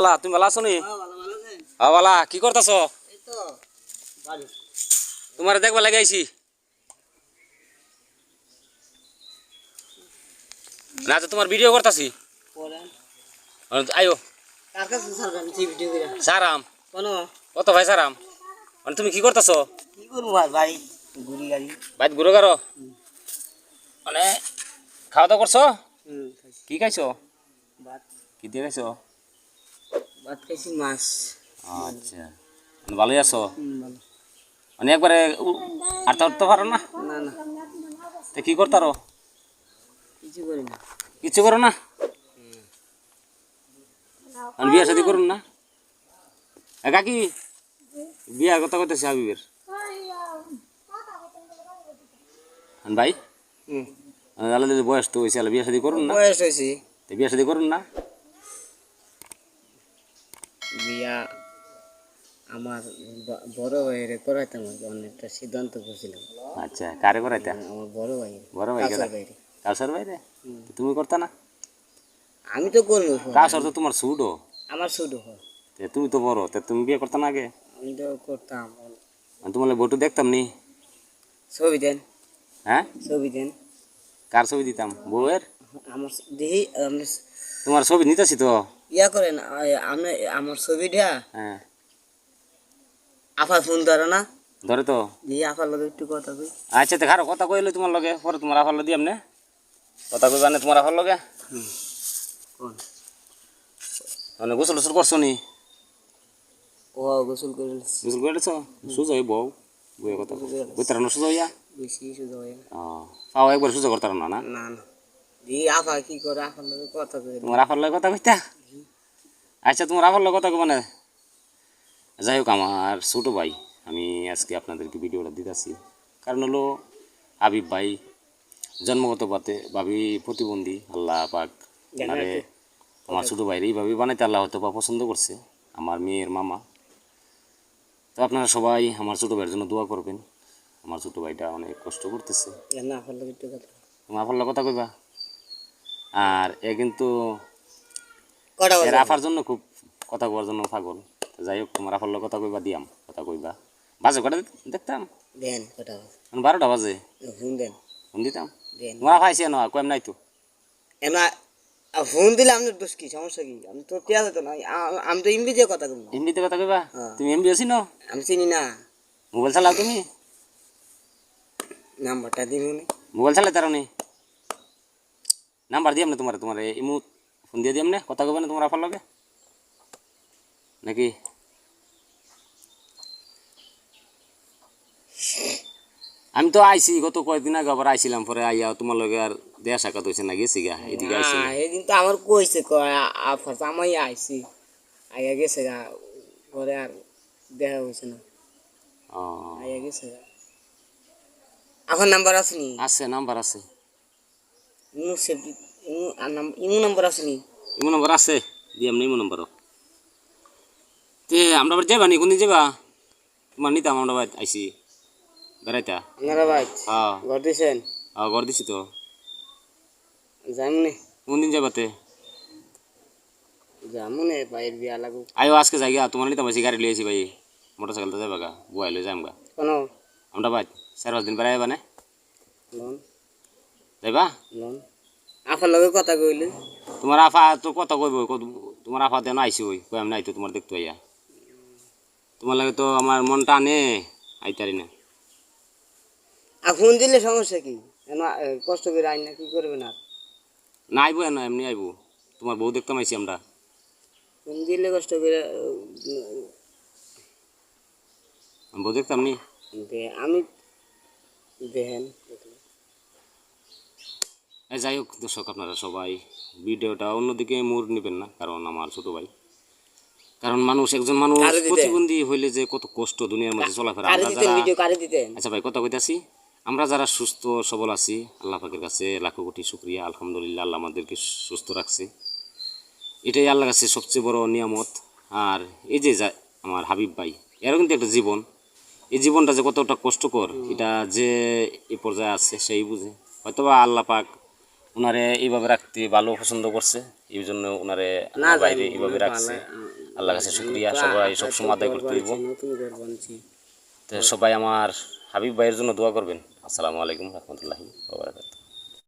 বালা তুমি ভালো আছো নি? হ্যাঁ বালা কি করতেছ? তোমার দেখবা লাগে আইছি। না তো তোমার ভিডিও করতেছি। আয়ো সারাম। কত ভাই সারাম? মানে তুমি কি করতেছ? বাইত ঘুরো গারো মানে খাওয়া দাওয়া করছ? কি খাইছো? কি দিয়ে খাইছো? মাছ। আচ্ছা। মানে ভালোই আছো? মানে একবারে আটটা উঠতে পারো না? না না। তো কি করতারো কিছু করি না। কিচ্ছু করো না? মানে বিয়া শাদি করুন না? এ কাকি বিয়া কথা কইতেছে হাবিবের? আন ভাই? হুম। আলাদা বয়স তো হয়েছে বিয়া শাদি করুন না? বয়স হয়েছে। তো বিয়া শাদি করুন না? বিয়া আমার বড় ভাইয়ের করাইতাম অনেকটা সিদ্ধান্ত করছিলাম। আচ্ছা কারে করাইতা? আমার বড় ভাই বড় ভাই। কাউসার ভাই রে তুমি করতা না? আমি তো করব। কাউসার তো তোমার সুডো আমার তে তুমি তো বড় তে তুমি বিয়ে করতা না আগে? আমি তো করতাম। আমি তোমার বটু দেখতাম নি? ছবি দেন। হ্যাঁ? ছবি দেন। কার ছবি দিতাম? বউয়ের? আমার আপনি তোমার ছবি নিতেছি তো? ইয়া করেন আ- আপনি আমার ছবিটা হ্যাঁ। আফা ফোন ধরে না? ধরে তো। দেখি আফার লগে একটু কথা কই। আচ্ছা তো খারো কথা কইলে তোমার লগে পরে তোমার আফার লগে দিয়াম নে। কথা কইবা না তোমার আফার লগে। মানে গোসল গোসল করছ নি? ও গোসল করে গোসল সুজা হই বউ বউয়ের কথা না সুজা হইয়া বেশি ও পাও একবার সুজা করতার না না? না দেখি আফা কি করে আফার লগে কথা কই তোমার আফার লগে কথা কইতা? আচ্ছা তোমার লগে কথা কইবা না? যাই হোক আমার ছোটো ভাই আমি আজকে আপনাদেরকে ভিডিওটা দিতেছি। কারণ হলো হাবিব ভাই জন্মগত পাতে ভাবি প্রতিবন্ধী আল্লাহ পাক ওনারে আমার ছোটো ভাইয়ের এইভাবে বানাইতে আল্লাহ হয়তো বা পছন্দ করছে। আমার মেয়ের মামা। তো আপনারা সবাই আমার ছোটো ভাইয়ের জন্য দোয়া করবেন। আমার ছোটো ভাইটা অনেক কষ্ট করতেছে। না তোমার আফার কথা কইবা। আর এ কিন্তু এর জন্য খুব কথা কওয়ার জন্য পাগল। যাই হোক তোমার লগে কথা কইবা দিয়াম কথা কইবা। বাজে কটা দেখতাম? দেন কটা বারোটা বাজে। ফোন দেন। ফোন দিতাম? দেন। তোমার আফা আইসি না কয়েম নাই তো। এমনা ফোন দিলে আপনার দোষ কি? সমস্যা কি? আমি তো পেঁয়াজ হতো না। আমি তো ইংরেজি কথা বলব এমনিতে কথা কইবা। তুমি এমবি আছি না আমি চিনি না। মোবাইল চালাও তুমি? নাম্বারটা দিন মোবাইল চালাই তার নি? নাম্বার দিয়াম না তোমার? তোমার ইমু ফোন দিয়ে দিয়াম না কথা কইবা না তোমার আফার লগে? নাকি? আমি তো আইছি গত কয়েকদিন আগে আবার আইছিলাম পরে আইয়া তোমার লগে আর দেয়া সাক্ষাৎ হয়েছে না গেছি গা এদিকে আইছি না। এদিন তো আমার কইছে ফার্স্ট আমি আইছি। আইয়া গেছে গা পরে আর দেখা হয়েছে না। আইয়া গেছে গা। আমার নাম্বার আছে নি? আছে নাম্বার আছে। সেফটি ইমু আর নাম- ইমু নাম্বার আছে নি? ইমো নম্বর আছে দিয়াম না ইমো নম্বর তে আমরা আবার যাবা নি? কোনদিন যাবা তোমার নিতাম আমরা বাড়ি আইছি। বেড়াইতা। আপনারা ভাই হ্যাঁ। ঘর দিয়েছেন হ্যাঁ ঘর দিছি তো। যামনে কোনদিন যাবাতে যামনে ভাইয়ের বিয়া লাগুক। আয়ো আজকে যাই গা তোমার নিতাম আইছি গাড়ি লিয়েছি ভাই। মোটর সাইকেল তো যাবা গা বুয়াই লই যাম গা। কোনো? আমরা বাড়ি চার পাঁচ দিন বেড়াই যাবা না যাইবা? আফার লগে কথা কইলে। তোমার আফা তো কত কইব তোমার আফা দেন আইসি ওই কই আমি নাই তো তোমার দেখতে আইয়া তোমার লাগে তো আমার মনটা আনে আইতারি না। আর ফোন দিলে সমস্যা কি? কষ্ট করে আইন না কি করবে না? না আইবো না এমনি আইবো। তোমার বউ দেখতাম আইছি আমরা। ফোন দিলে কষ্ট করে বউ দেখতাম নি। আমি দেখেন। যাই হোক দর্শক আপনারা সবাই ভিডিওটা অন্যদিকে মোড় নেবেন না কারণ আমার ছোট ভাই। কারণ মানুষ একজন মানুষ প্রতিবন্ধী হইলে যে কত কষ্ট দুনিয়ার মধ্যে চলাফেরা। আচ্ছা ভাই কথা কইতাছি। আমরা যারা সুস্থ সবল আছি আল্লাহ পাকের কাছে লাখো কোটি শুক্রিয়া আলহামদুলিল্লাহ আল্লাহ আমাদেরকে সুস্থ রাখছে। এটাই আল্লাহ কাছে সবচেয়ে বড় নিয়ামত। আর এই যে যা- আমার হাবিব ভাই এরও কিন্তু একটা জীবন। এই জীবনটা যে কতটা কষ্টকর এটা যে এ পর্যায়ে আছে সেই বুঝে। হয়তোবা আল্লাহ পাক ওনারে এইভাবে রাখতে ভালো পছন্দ করছে এই জন্য ওনারে বাইরে এইভাবে রাখছে। আল্লাহ কাছে শুক্রিয়া সবাই সবসময় আদায় করতে বানছি তো সবাই আমার হাবিব ভাইয়ের জন্য দোয়া করবেন। আসসালামু আলাইকুম রহমতুল্লাহি